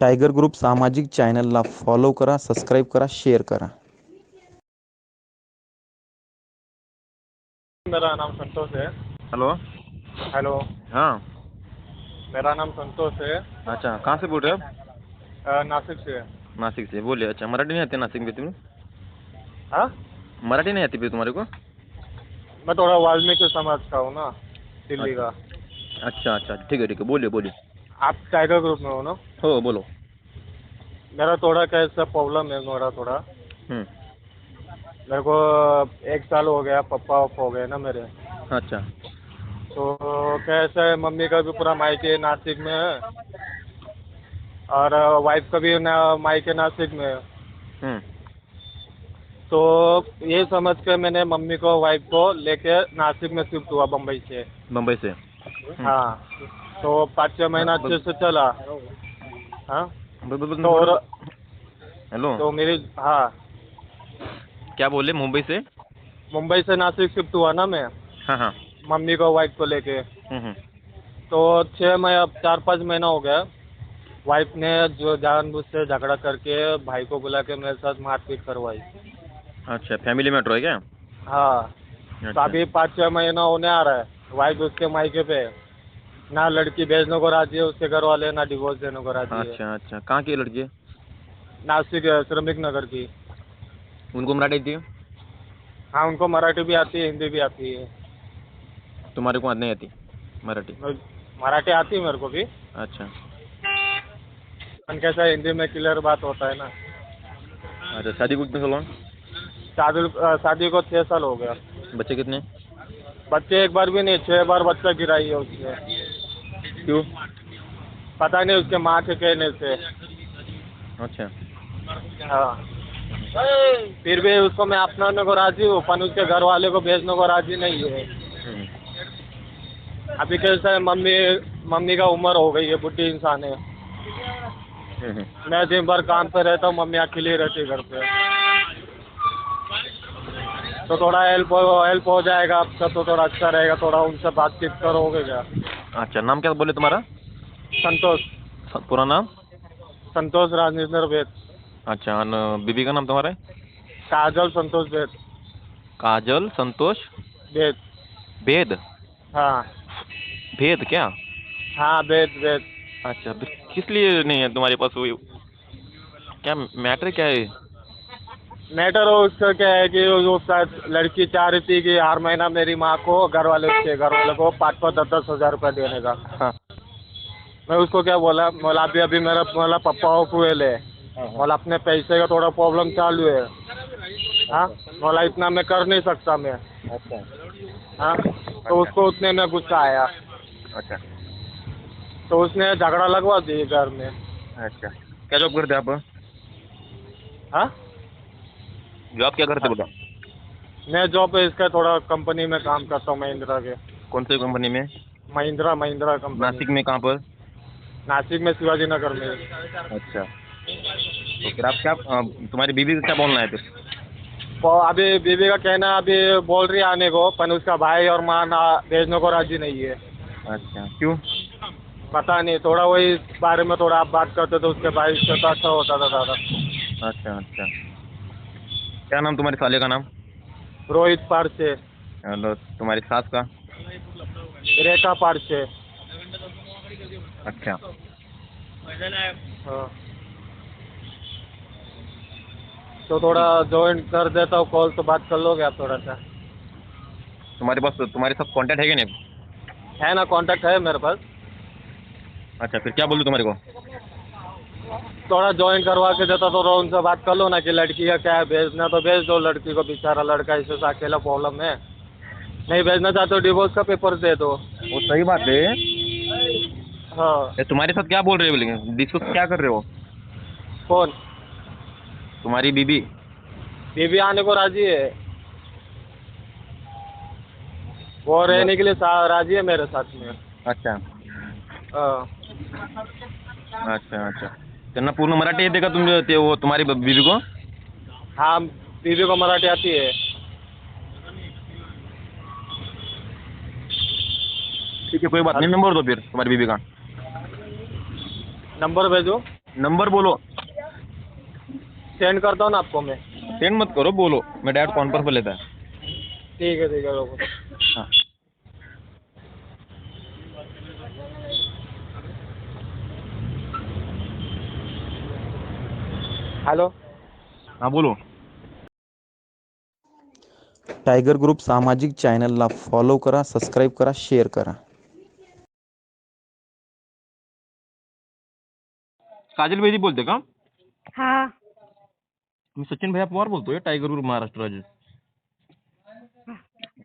Tiger group सामाजिक चॅनलला follow करा सबस्क्राईब करा शेअर करा. मेरा नाम संतोष है। हेलो हेलो हाँ। मेरा नाम संतोष है। अच्छा कहाँ से बोल रहे हो आप? अ, नासिक से। नासिक से बोलिए। अच्छा मराठी नहीं आती नासिक में तुम्हें? हाँ? मराठी नहीं आती फिर तुम्हारे को? मैं थोड़ा वाल्मीकि समाज का हूँ ना दिल्ली का। अच्छा अच्छा ठीक है ठीक है। बोलिए बोलिए। आप टाइगर ग्रुप में हो ना? हो बोलो। मेरा थोड़ा कैसा प्रॉब्लम है मेरा थोड़ा। हम्म, मेरे को एक साल हो गया पप्पा ऑफ़ हो गए ना मेरे। अच्छा। तो कैसा है मम्मी का भी पूरा मायके नासिक में है। और वाइफ का भी ना मायके नासिक में है। हम्म, तो ये समझ के मैंने मम्मी को वाइफ को लेके नासिक में शिफ्ट हुआ बम्बई से। बम्बई से। हाँ। तो पाँच छः महीना अच्छे से चला. हाँ? तो और हेलो. तो मेरी हाँ. क्या बोले मुंबई से मुंबई से नासिक शिफ्ट हुआ ना मैं. हाँ हाँ. मम्मी को वाइफ को लेके. हम्म, हम्म, तो छः महीना अब चार पाँच महीना हो गया. वाइफ ने जो जानबूझ से झगड़ा करके भाई को बुला के मेरे साथ मारपीट करवाई. अच्छा फैमिली मैटर है क्या? हाँ. तो अभी पाँच छः महीना होने आ रहा है. वाइफ उसके मायके पे है। ना लड़की भेजने को राज़ी है उसके घर वाले ना डिवोर्स देने को राज़ी है। अच्छा अच्छा। कहाँ की लड़की है? नासिक श्रमिक नगर की। उनको मराठी आती है? हाँ उनको मराठी भी आती है हिंदी भी आती है। तुम्हारे को नहीं आती मराठी? मराठी आती है मेरे को भी। अच्छा। कैसा हिंदी में क्लियर बात होता है ना। अच्छा शादी को कितने साल? शादी शादी को छः साल हो गया। बच्चे कितने? बच्चे एक बार भी नहीं छः बार बच्चा गिराई है उसने। क्यों? पता नहीं उसके माँ के कहने से। अच्छा। हाँ। फिर भी उसको मैं अपनाने को राज़ी हूँ पर उसके घर वाले को भेजने को राज़ी नहीं है। हम्म, अभी कैसे मम्मी मम्मी का उम्र हो गई है बुढ़ी इंसान है। हम्म। मैं दिन भर काम पे रहता हूँ मम्मी अकेली रहती है घर पे। तो थोड़ा हेल्प हो हेल्प हो जाएगा आपका तो थोड़ा अच्छा रहेगा थोड़ा उनसे बातचीत करोगे क्या? अच्छा नाम क्या बोले तुम्हारा? संतोष. पूरा नाम? संतोष राजेंद्र वेद. अच्छा बीबी का नाम तुम्हारा? है काजल संतोष वेद. काजल संतोष वेद. भेद हाँ. भेद क्या? हाँ वेद वेद. अच्छा किस लिए नहीं है तुम्हारे पास वो? क्या मैटर क्या है? मैटर उसका क्या है कि वो शायद लड़की चाह रही थी कि हर महीना मेरी माँ को घर वाले उसके घर वाले को पाँच पाँच दस दस हज़ार रुपये देने का। हाँ। मैं उसको क्या बोला बोला अभी अभी मेरा बोला पप्पा ऑफ़ हुए ले। बोला अपने पैसे का थोड़ा प्रॉब्लम चालू है। हाँ? बोला इतना मैं कर नहीं सकता मैं। अच्छा। हाँ? तो उसको उतने में गुस्सा आया। अच्छा। तो उसने झगड़ा लगवा दी घर में। अच्छा। क्या जॉब करते आप? हाँ? जॉब क्या करते बोला मैं जॉब इसका थोड़ा कंपनी में काम करता हूँ महिंद्रा के। कौन सी कंपनी में? महिंद्रा महिंद्रा कंपनी नासिक में कहाँ पर? नासिक में शिवाजी नगर में। अच्छा। तो फिर आप क्या तुम्हारी बीबी का क्या बोलना है फिर? तो अभी बीबी का कहना है अभी बोल रही है आने को पर उसका भाई और माँ ना भेजने को राज़ी नहीं है। अच्छा। क्यों? पता नहीं थोड़ा वही बारे में थोड़ा आप बात करते तो उसके भाई से तो अच्छा होता था दादा। अच्छा अच्छा। क्या नाम तुम्हारे साले का नाम? रोहित पारसे। और तुम्हारी सास का? रेखा पारसे। अच्छा। हाँ। तो थोड़ा ज्वाइन कर देता हूँ कॉल तो बात कर लोगे आप थोड़ा सा? तुम्हारे पास तुम्हारे सब कांटेक्ट है कि नहीं? है ना कांटेक्ट है मेरे पास। अच्छा फिर क्या बोलूँ तुम्हारे को? थोड़ा ज्वाइन करवा के देता तो उनसे बात कर लो ना कि लड़की का क्या है भेजना तो भेज दो लड़की को बेचारा लड़का इसे अकेला प्रॉब्लम है। नहीं भेजना चाहते हो डिवोर्स का पेपर दे दो। वो सही बात है। हाँ। ये तुम्हारे साथ क्या बोल रहे हो बोलेंगे डिस्कस क्या कर रहे हो? कौन? तुम्हारी बीबी। बीबी आने को राज़ी है। वो रहने के लिए राज़ी है मेरे साथ में। अच्छा। हाँ। अच्छा अच्छा। त्यांना पूर्ण मराठी येते का तुम ते वो तुम्हारी ब- बीबी को? हाँ बीबी को मराठी आती है ठीक है कोई बात नहीं. नंबर दो फिर तुम्हारी बीबी का? नंबर भेजो? नंबर बोलो. सेंड करता हूँ ना आपको मैं। सेंड मत करो बोलो. मैं डायरेक्ट कॉन्फ्रेंस पर लेता है। ठीक है ठीक है रोको हॅलो. हाँ बोलो. टायगर ग्रुप सामाजिक चॅनलला फॉलो करा सबस्क्राईब करा शेअर करा. काजल बेदी बोलते का? हा. मी सचिन भैया पवार बोलतोय टायगर ग्रुप महाराष्ट्र राज्य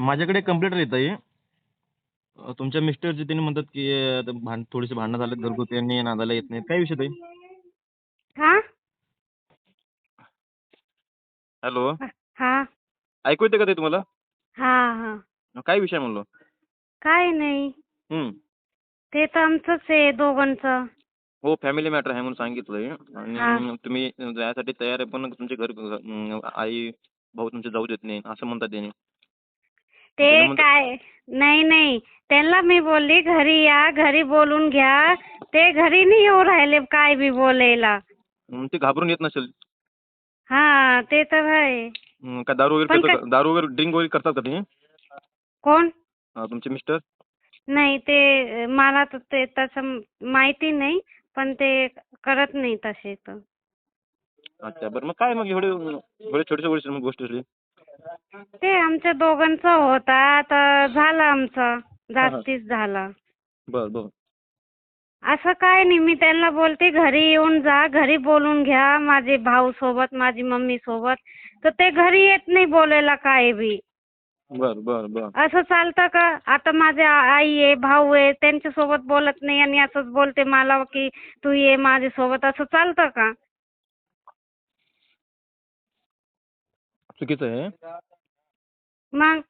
माझ्याकडे कंप्लेंट येत आहे अं, तुमच्या मिस्टरचे त्यांनी म्हणतात की अं, भांड थोडेसे भांडणं झालेत घरगुती यांनी नांदायला येत नाहीत. काय विषय ताई हा हॅलो. हा ऐकू येते का ते तुम्हाला? हा हा. काय विषय म्हणलो? काय नाही. हम्म. ते तर आमचंच आहे दोघांचं. हो फॅमिली मॅटर आहे म्हणून सांगितलंय. हा. आणि तुम्ही जायसाठी तयार आहे पण तुमचे घर अं, आई भाऊ तुमचे जाऊ देत नाही असं म्हणतात त्यांनी. ते काय नाही नाही. त्यांना मी बोलली घरी या घरी बोलून घ्या. ते घरी नाही येऊ राहिले काय बी बोलायला. मग ते घाबरून येत नसेल. हा ते तर आहे. हं, काय दारू वगैरे पण का? दारू वगैरे ड्रिंक वगैरे करतात का ते कोण? अं, तुमचे मिस्टर? नाही ते मला तर ते तसं माहिती नाही पण ते करत नाही तसे तर. अच्छा बरं मग काय मग एवढे एवढे छोटे छोटे गोष्टी असली? ते आमच्या दोघांचं होता आता झालं आमचं जास्तीच झाला. बरं बरं. असं काय नाही. मी त्यांना बोलते घरी येऊन जा घरी बोलून घ्या माझे भाऊ सोबत माझी मम्मी सोबत. तर ते घरी येत नाही बोलायला काय बी. बरं बरं बरं. असं चालतं का? आता माझे आई आहे भाऊ आहे त्यांच्यासोबत बोलत नाही आणि असंच बोलते मला की तू ये माझ्यासोबत. असं चालतं का? चुकीचं आहे. मग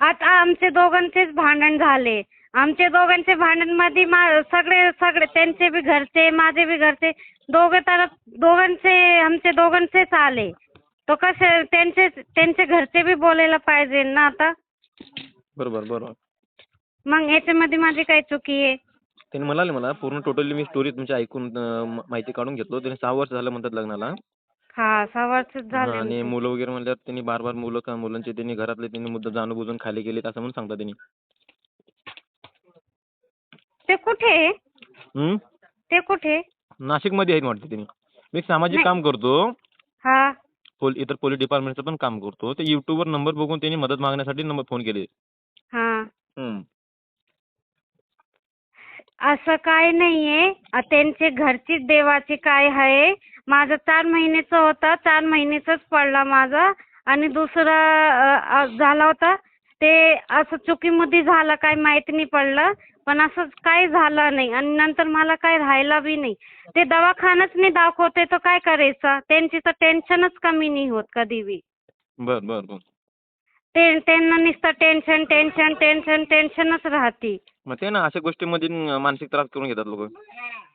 आता आमचे दोघांचेच भांडण झाले. आमचे दोघांचे भांडणमध्ये मा सगळे सगळे त्यांचे बी घरचे माझे बी घरचे दोघे तर दोघांचे आमचे दोघांचेच आले. तो कसे त्यांचे त्यांचे घरचे बी बोलायला पाहिजे ना आता? बरोबर बरोबर. मग याच्यामध्ये माझी काय चुकी आहे? त्यांनी म्हणाले मला पूर्ण टोटली मी स्टोरी तुमची ऐकून अं, म- माहिती काढून घेतलो. त्यांनी सहा वर्ष झालं म्हणतात लग्नाला. हा सहा वर्ष झाले आणि आमचे. मुलं वगैरे म्हणल्यावर त्यांनी बार बार मुलं का मुलांचे त्यांनी घरातले त्यांनी मुद्दा जाणून बुजून खाली गेलेत असं म्हणून सांगतात त्यांनी. ते कुठे? आहे? हम्म? ते कुठे? नाशिकमध्ये आहेत वाटते त्यांनी मी सामाजिक. काम करतो. हा. पोल इतर पोलीस डिपार्टमेंटचं पण काम करतो. ते युट्यूबवर नंबर बघून त्यांनी मदत मागण्यासाठी नंबर फोन केले. हा. हम्म. असं काय नाहीये. अ, त्यांचे घरचीच देवाची काय आहे? माझं चार महिन्याचं होतं. चार महिन्याचंच पडला माझा. आणि दुसरा अ, अ, झाला होता. ते असं चुकीमध्ये झालं काय माहिती नाही पडलं पण असं काही झालं नाही आणि नंतर मला काय राहिलं बी नाही. ते दवाखानाच नाही दाखवते तर काय करायचं? त्यांची तर टेन्शनच कमी नाही होत कधी बी. बर बर बर. ते त्यांना नुसतं टेन्शन टेन्शन टेन्शन टेन्शनच राहते. मग ते ना अशा गोष्टीमध्ये मानसिक त्रास करून घेतात लोक.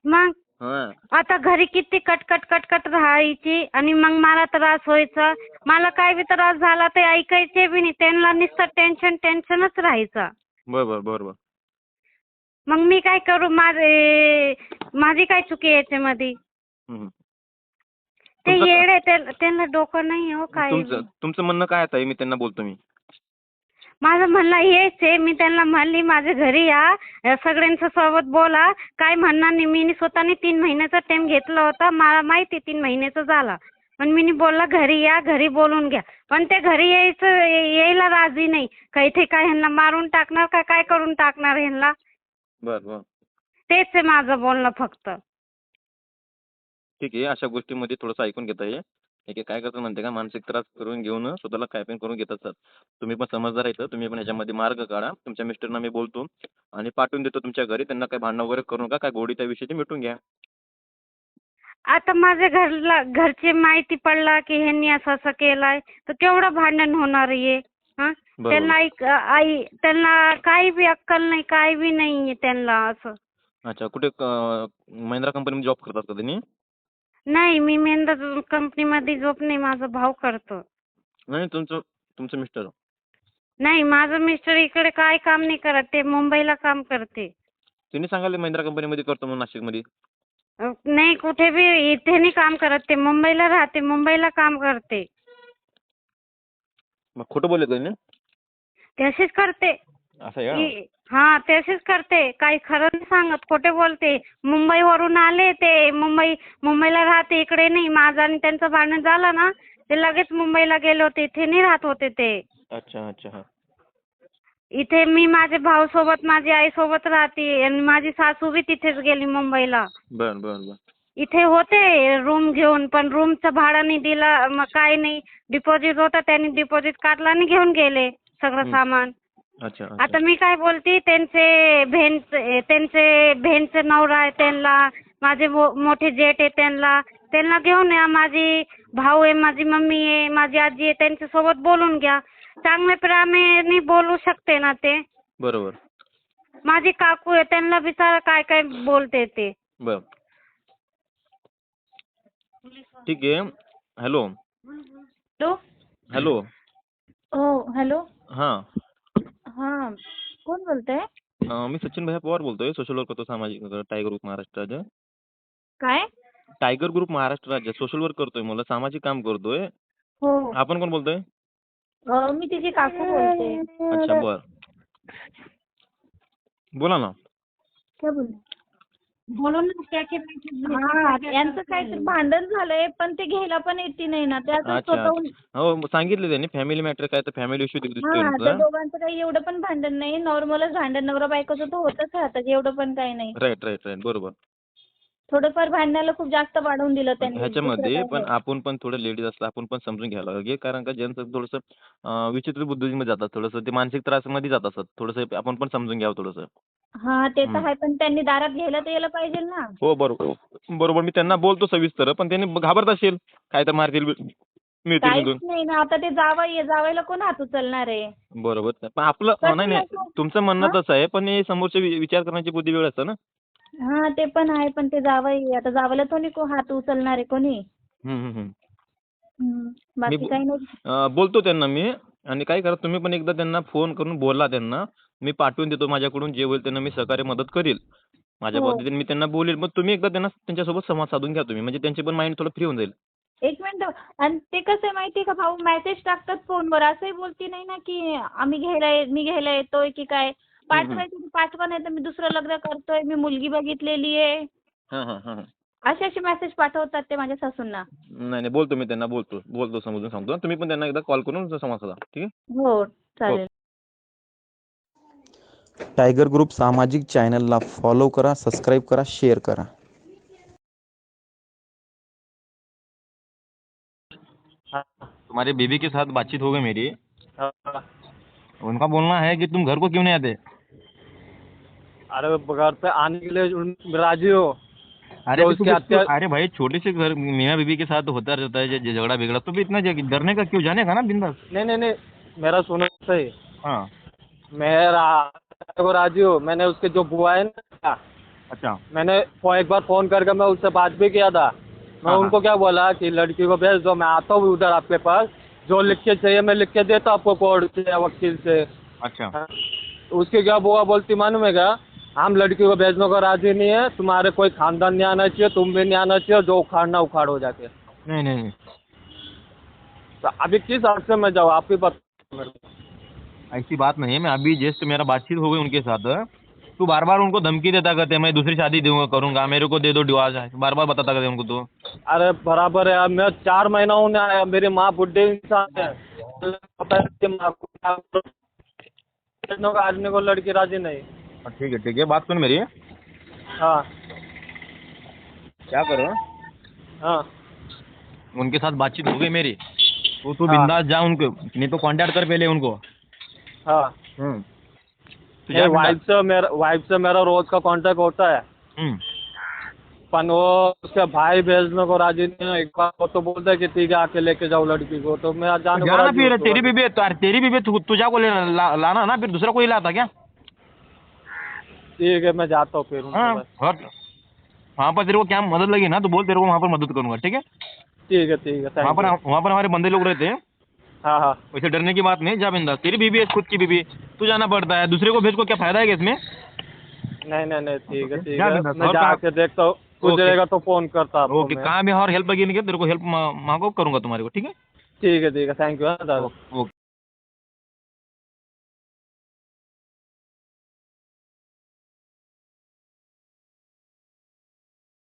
मग? आता घरी किती कटकट कटकट राहायची आणि मग मला त्रास व्हायचा. मला काय बी त्रास झाला ते ऐकायचे बी नाही. त्यांना नुसतं टेन्शन टेन्शनच राहायचं. बर बर बर बर मग मी काय करू? माझे माझी काय चुकी आहे याच्यामध्ये. ते येडे त्यांना डोकं नाही हो काय तुमचं तुमचं म्हणणं काय आहे मी त्यांना बोलतो मी. माझं म्हणणं हेच आहे मी त्यांना म्हणली माझ्या घरी या सगळ्यांच्या सोबत बोला. काय म्हणणार नाही मी स्वतःने तीन महिन्याचा टाइम घेतला होता मला माहिती तीन महिन्याचा झाला. पण मी बोलला घरी या घरी बोलून घ्या. पण ते घरी यायचं यायला राजी नाही. का इथे काय ह्यांना मारून टाकणार का काय करून टाकणार ह्यांना? बर बर. तेच आहे माझं बोलणं फक्त. ठीक आहे अशा गोष्टीमध्ये थोडंसं ऐकून घेता येईल ठीक आहे काय करतात म्हणते का? मानसिक त्रास करून घेऊन स्वतःला काय पण करून घेतात सर. तुम्ही पण समजदार आहे तुम्ही पण ह्याच्यामध्ये मार्ग काढा. तुमच्या मिस्टरना मी बोलतो आणि पाठवून देतो तुमच्या घरी. त्यांना काय भांडणं वगैरे करू नका. काय गोडीच्या विषयी ते मिटून घ्या. आता माझ्या घरला घरचे माहिती पडला की ह्यांनी असं असं केलंय तर केवढं भांडण होणार आहे हा त्यांना ऐक आई त्यांना काही बी अक्कल नाही काही बी नाही त्यांना असं. अच्छा कुठे क- महिंद्रा कंपनीमध्ये जॉब करतात का त्यांनी? नाही मी मेंदा कंपनीमध्ये जॉब नाही माझा भाऊ करतो. नाही तुमचं तुमचं मिस्टर नाही माझं मिस्टर इकडे काय काम नाही करत ते मुंबईला काम करते. त्यांनी सांगाले महिंद्रा कंपनीमध्ये करतो म्हणून नाशिकमध्ये. अ, नाही कुठे बी इथे नाही काम करत ते मुंबईला राहते मुंबईला काम करते. मग खोटं बोलले त्यांनी ते अशीच करते. असं आहे का? की- हा ते अशीच करते. काही खरं नाही सांगत. खोटे बोलते. मुंबईवरून आले ते. मुंबई मुंबईला राहते. इकडे नाही. माझं आणि त्यांचं भांडण झालं ना ते लगेच मुंबईला गेले होते. इथे नाही राहत होते ते. अच्छा अच्छा हां. इथे मी माझे भाऊ सोबत माझी आई सोबत राहते. आणि माझी सासू बी तिथेच गेली मुंबईला. बरं बरं बरं. इथे होते रूम घेऊन पण रूमचं भाडं नाही दिलं. मग काय नाही. डिपॉझिट होता. त्यांनी डिपॉझिट काढला आणि घेऊन गेले सगळं. सामान. अच्छा आता अच्छा मी काय बोलते त्यांचे बहीण त्यांचे बहीणचे नवरा आहे त्यांना माझे मो- मोठे जेठ आहे त्यांना त्यांना घेऊन या माझी भाऊ आहे माझी मम्मी आहे माझी आजी आहे त्यांच्यासोबत बोलून घ्या. चांगल्या प्रेमाने बोलू शकते ना ते. बरोबर. माझी काकू आहे त्यांना बिचारा काय काय बोलते ते. बरं. ठीक आहे. हॅलो. हॅलो. हॅलो. हो हॅलो. हाँ. हां. कोण बोलतंय? अं, मी सचिन भैया पवार बोलतोय सोशल वर्क करतो सामाजिक टायगर ग्रुप महाराष्ट्र राज्य. काय? टायगर ग्रुप महाराष्ट्र राज्य सोशल वर्क करतोय मला सामाजिक काम करतोय. हो. आपण कोण बोलतोय? अं, मी तिची काकू बोलते. अच्छा बर. बोला ना. काय बोल बोलून ना हा यांचं काहीतरी भांडण झालंय पण ते घ्यायला पण येते नाही ना. ते आता अच्छा. स्वतःहून हो मग सांगितलं त्यांनी फॅमिली मॅटर काय तर फॅमिली इश्यू दिसतोय हा त्या तुमचा दोघांचं काही एवढं पण भांडण नाही. नॉर्मलच भांडण नवरा बायकोचं तर होतच राहतं एवढं पण काही नाही. राईट राईट राईट बरोबर. थोडंफार भांडणाला खूप जास्त वाढवून दिलं त्यांनी. ह्याच्यामध्ये पण आपण पण थोडं लेडीज असलं आपण पण समजून घ्यायला पाहिजे. कारण का ज्यांचं थोडंसं अं, विचित्र बुद्धीमध्ये जातात थोडंसं ते मानसिक त्रासमध्ये जात असतात थोडंसं आपण पण समजून घ्यावं थोडंसं. नाही. हा ते तर. आहे पण त्यांनी दारात घ्यायला तर यायला पाहिजे ना. हो बरोबर. बरोबर मी त्यांना बोलतो सविस्तर पण त्यांनी घाबरत असेल. काय तर मारतील मिळतील काहीच निघून. नाही ना आता ते जावई जावायला कोण हात उचलणार आहे? बरोबर. पण आपलं कसं नाही नाही. नाही तुमचं म्हणणं हा? तसं आहे पण हे समोरचे वि- विचार करण्याची बुद्धी वेळ असतं ना. हा ते पण आहे पण ते जावई आता जावयाला कोणी को- हात उचलणार आहे कोणी? हम्म, हम्म, हम्म. हम्म. बाकी बो- काही नाही. अं, बोलतो त्यांना मी. आणि काय करा तुम्ही पण एकदा त्यांना फोन करून बोला त्यांना. मी पाठवून देतो माझ्याकडून जे होईल त्यांना मी सहकार्य मदत करील. माझ्या हो. पद्धतीने मी त्यांना बोलेल. मग तुम्ही एकदा त्यांना त्यांच्यासोबत संवाद साधून घ्या तुम्ही. म्हणजे त्यांचे पण माइंड थोडं फ्री होऊन जाईल. एक मिनिट. आणि ते कसं आहे माहितीये का भाऊ? मेसेज टाकतात फोनवर. असंही बोलती नाही ना की आम्ही घ्यायला ये- मी घ्यायला येतोय की काय? पाठवायचं तर पाठवा नाही तर मी दुसरं लग्न करतोय. मी मुलगी बघितलेली आहे. हां हां हां. असे असे मेसेज पाठवतात ते माझ्या सासूंना. नाही नाही बोलतो मी त्यांना बोलतो. बोलतो समजून सांगतो. तुम्ही पण त्यांना एकदा कॉल करून संवाद साधा ठीक आहे? हो चालेल. टायगर ग्रुप सामाजिक चॅनलला फॉलो करा सबस्क्राईब करा शेअर करा. तुम्हारे बीबी के साथ बातचीत हो गई मेरी। उनका बोलना है कि तुम घर को क्यों नहीं आते? अरे घर पे आने के लिए राज़ी हो। अरे तो उसके तुम- हत्या- अरे भाई छोटे से घर मियाँ बीबी के साथ होता रहता है जो झगड़ा बिगड़ा तो भी इतना डरने का क्यों? जाने का ना बिंदास नहीं नहीं नहीं मेरा सुनो सही। हाँ। मैं रा- को राज़ी हूँ। मैंने उसके जो बुआ है ना अच्छा। मैंने एक बार फ़ोन करके मैं उससे बात भी किया था। मैं हाँ, उनको क्या बोला कि लड़की को भेज दो मैं आता हूँ उधर आपके पास। जो लिख के चाहिए मैं लिख के देता हूँ आपको कोर्ट से वकील से। अच्छा। हाँ। तो उसकी क्या बुआ बोलती मालूम है क्या? हम लड़की को भेजने को राज़ी नहीं है। तुम्हारे कोई खानदान नहीं आना चाहिए तुम भी नहीं आना चाहिए जो उखाड़ना उखाड़ हो जाके। नहीं नहीं नहीं। तो अभी किस हाथ से मैं जाऊँ आप ही बता ऐसी बात नहीं है मैं अभी जस्ट मेरा बातचीत हो गई उनके साथ। तू बार बार उनको धमकी देता करते मैं दूसरी शादी दूँगा करूँगा। मेरे को दे दो डिवोर्स बार बार बताता करते उनको तो। अरे बराबर है मैं चार महीना होने आया मेरी माँ बुढ़े इंसान है। को आदमी को लड़की राज़ी नहीं। ठीक है ठीक है बात सुन मेरी। हाँ। क्या करो हाँ? उनके साथ बातचीत हो गई मेरी। तो तू हाँ। बिंदास जा उनको नहीं तो कांटेक्ट कर पहले उनको। हाँ। हम्म। तो वाइफ से मेरा वाइफ से मेरा रोज का कांटेक्ट होता है। हम्म। वो उसके भाई भेजने को राज़ी नहीं है। एक बार वो तो बोलता है कि ठीक है आके लेके जाओ लड़की को। तो मैं जाने जाना फिर तेरी बीबी तो तेरी बीबी तुझा को ले ला, लाना ना फिर दूसरा कोई लाता क्या? ठीक है मैं जाता हूँ फिर हाँ पास। वहाँ पर तेरे को क्या मदद लगी ना तो बोल तेरे को वहाँ पर मदद करूँगा ठीक है? ठीक है ठीक है वहाँ पर वहाँ पर हमारे बंदे लोग रहते हैं। हाँ हाँ। वैसे डरने की बात नहीं जा बिंदास तेरी बीबी है खुद की बीबी तू जाना पड़ता है दूसरे को भेज को क्या फ़ायदा है इसमें? नहीं नहीं नहीं ठीक है ठीक है। मैं और जाके देखता हूँ कुछ रहेगा तो फ़ोन करता आपको ओके। कहाँ भी और हेल्प लगेगी तेरे को हेल्प मांगो करूँगा तुम्हारे को ठीक है? ठीक है ठीक है थैंक यू हाँ दादा। ओके